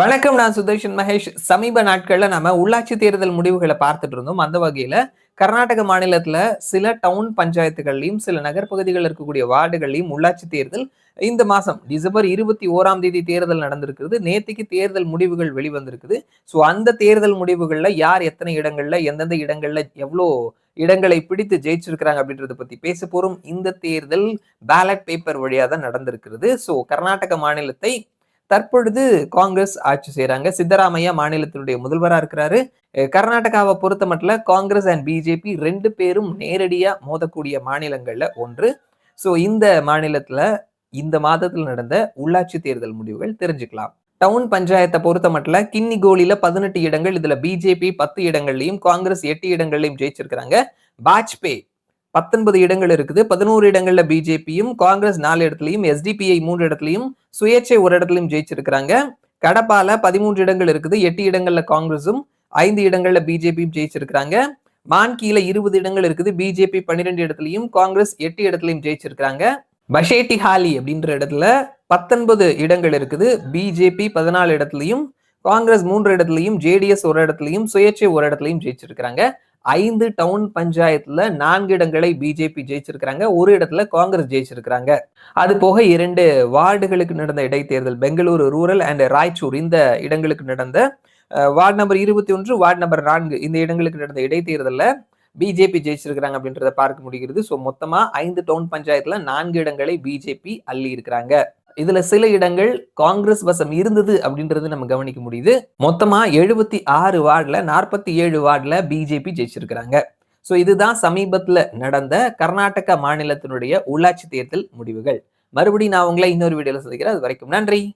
வணக்கம் நான் சுதர்ஷன் மகேஷ். சமீப நாட்கள்ல நம்ம உள்ளாட்சி தேர்தல் முடிவுகளை பார்த்துட்டு இருந்தோம். அந்த வகையில கர்நாடக மாநிலத்துல சில டவுன் பஞ்சாயத்துகள்லையும் சில நகர்ப்பகுதிகளில் இருக்கக்கூடிய வார்டுகள்லையும் உள்ளாட்சி தேர்தல் இந்த மாசம் டிசம்பர் இருபத்தி ஓராம் தேதி தேர்தல் நடந்திருக்கிறது. நேத்திக்கு தேர்தல் முடிவுகள் வெளிவந்திருக்குது. ஸோ அந்த தேர்தல் முடிவுகள்ல யார் எத்தனை இடங்கள்ல எந்தெந்த இடங்கள்ல எவ்வளோ இடங்களை பிடித்து ஜெயிச்சிருக்கிறாங்க அப்படின்றத பத்தி பேச போறோம். இந்த தேர்தல் பேலட் பேப்பர் வழியாக தான் நடந்திருக்கிறது. ஸோ கர்நாடக மாநிலத்தை தற்பொழுது காங்கிரஸ் ஆட்சி செய்யறாங்க சித்தராமையா மாநிலத்தினுடைய முதல்வரா இருக்கிறாரு. கர்நாடகாவை பொறுத்த மட்டும் காங்கிரஸ் அண்ட் பிஜேபி ரெண்டு பேரும் நேரடியா மோதக்கூடிய மாநிலங்கள்ல ஒன்று. ஸோ இந்த மாநிலத்துல இந்த மாதத்தில் நடந்த உள்ளாட்சி தேர்தல் முடிவுகள் தெரிஞ்சுக்கலாம். டவுன் பஞ்சாயத்தை பொறுத்த மட்டும் கின்னிகோலில பதினெட்டு இடங்கள் இதுல பிஜேபி பத்து இடங்கள்லையும் காங்கிரஸ் எட்டு இடங்கள்லையும் ஜெயிச்சிருக்கிறாங்க. பாஜ்பே பத்தொன்பது இடங்கள் இருக்குது. பதினோரு இடங்கள்ல பிஜேபியும் காங்கிரஸ் நாலு இடத்துலையும் எஸ்டிபிஐ மூன்று இடத்துலையும் சுயேட்சை ஒரு இடத்துலையும் ஜெயிச்சிருக்கிறாங்க. கடப்பால பதிமூன்று இடங்கள் இருக்குது. எட்டு இடங்கள்ல காங்கிரஸும் ஐந்து இடங்கள்ல பிஜேபியும் ஜெயிச்சிருக்கிறாங்க. மான்கியில இருபது இடங்கள் இருக்குது. பிஜேபி பன்னிரெண்டு இடத்துலையும் காங்கிரஸ் எட்டு இடத்துலையும் ஜெயிச்சிருக்கிறாங்க. பஷேட்டி ஹாலி அப்படின்ற இடத்துல பத்தொன்பது இடங்கள் இருக்குது. பிஜேபி பதினாலு இடத்துலையும் காங்கிரஸ் மூன்று இடத்துலையும் ஜேடிஎஸ் ஒரு இடத்துலையும் சுயேட்சை ஒரு இடத்துலையும் ஜெயிச்சிருக்கிறாங்க. ஐந்து டவுன் பஞ்சாயத்துல நான்கு இடங்களை பிஜேபி ஜெயிச்சிருக்கிறாங்க. ஒரு இடத்துல காங்கிரஸ் ஜெயிச்சிருக்கிறாங்க. அது போக இரண்டு வார்டுகளுக்கு நடந்த இடைத்தேர்தல் பெங்களூரு ரூரல் அண்ட் ராய்ச்சூர். இந்த இடங்களுக்கு நடந்த வார்டு நம்பர் இருபத்தி ஒன்று வார்டு நம்பர் நான்கு இந்த இடங்களுக்கு நடந்த இடைத்தேர்தலில் பிஜேபி ஜெயிச்சிருக்கிறாங்க அப்படின்றத பார்க்க முடிகிறது. ஸோ மொத்தமாக ஐந்து டவுன் பஞ்சாயத்தில் நான்கு இடங்களை பிஜேபி அள்ளி இருக்கிறாங்க இதுல சில இடங்கள் காங்கிரஸ் வசம் இருந்தது அப்படின்றது நம்ம கவனிக்க முடியுது. மொத்தமா எழுபத்தி ஆறு வார்டில் நாற்பத்தி ஏழு வார்டில் பிஜேபி ஜெயிச்சிருக்கிறாங்க. ஸோ இதுதான் சமீபத்துல நடந்த கர்நாடக மாநிலத்தினுடைய உள்ளாட்சி தேர்தல் முடிவுகள். மறுபடியும் நான் உங்களை இன்னொரு வீடியோல சந்திக்கிறேன். அது வரைக்கும் நன்றி.